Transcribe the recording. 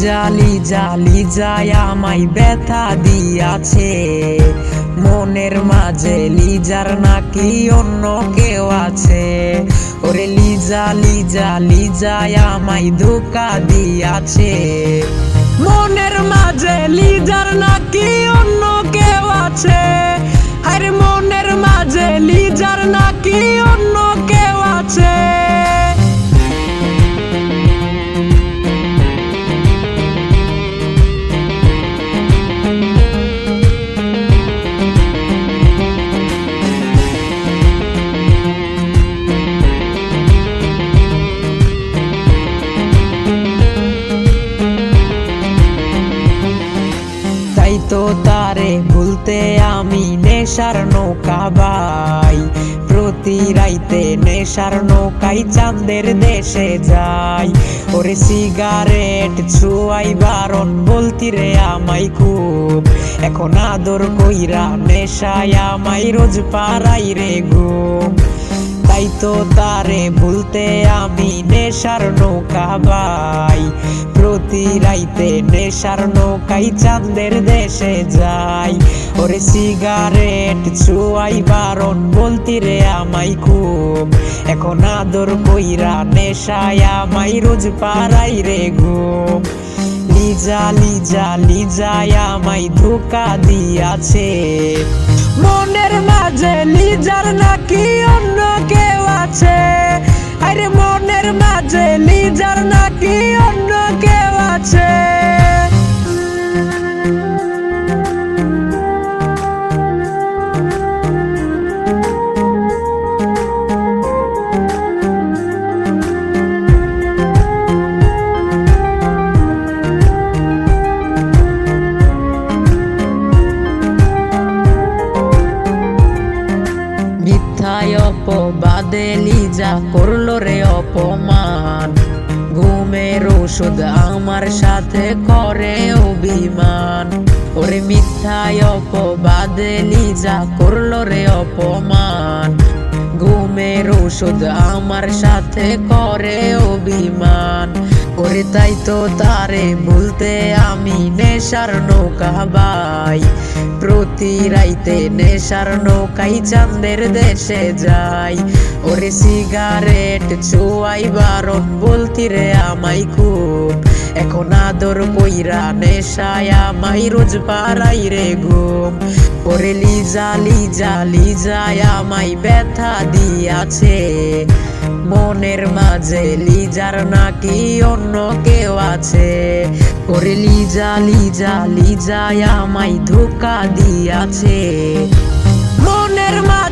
লিজা যায়, আমায় ব্যথা দিয়াছে। মনের মাঝে লিজার নাকি অন্য কেউ আছে। ওরে লিজা লিজা লিজায় আমায় ধোকা দিয়াছে। মনের মাঝে লিজার নাকি তাই তো তারে ভুলতে আমি নেশার নৌকা বাই। প্রতি রাইতে নেশার নৌকাই চাঁদের দেশে যাই। ওরে সিগারেট ছুয়াই বারণ বলতি রে আমাই খুব। এখন আদর কইরা নেশায় আমাই রোজ পারাই রে ঘুম। তাই তো তারে ভুলতে আমি নেশার নৌকা বাই। প্রতি রাইতে নেশার নৌকাই চাঁদের দেশে যাই। ওরে সিগারেট ছুয়াই বারণ বলতি রে আমাই খুব। এখন আদর কইরা নেশায় আমাই রোজ পারাই রে ঘুম। লিজা লিজা, লিজায় আমাই ধোকা দিয়াছে। মনের মাঝে লিজার নাকি অন্য অপবাদে লিজা করল রে অপমান। ঘুমের ওষুধ আমার সাথে করে অভিমান। ওরে মিথ্যায় লিজা করল রে অপমান। ঘুমের ওষুধ আমার সাথে করে অভিমান। ওরে তাই তো তারে বলতে আমি নেশার নৌকা বাই। প্রতি রাইতে নেশার নৌকাই চাঁদের দেশে যাই। ওরে সিগারেট চুয়াই বারণ বলতি রে আমাই খুব। এখন আদর কইরা নেশায় আমাই রোজ পারাই রে ঘুম। ওরে লিজা লিজা, লিজায় আমায় ব্যথা দিয়াছে। মনের মাঝে লিজার নাকি অন্য কেউ আছে? ওরে লিজা লিজা, লিজায় আমায় ধোকা দিয়াছে। মনের মাঝে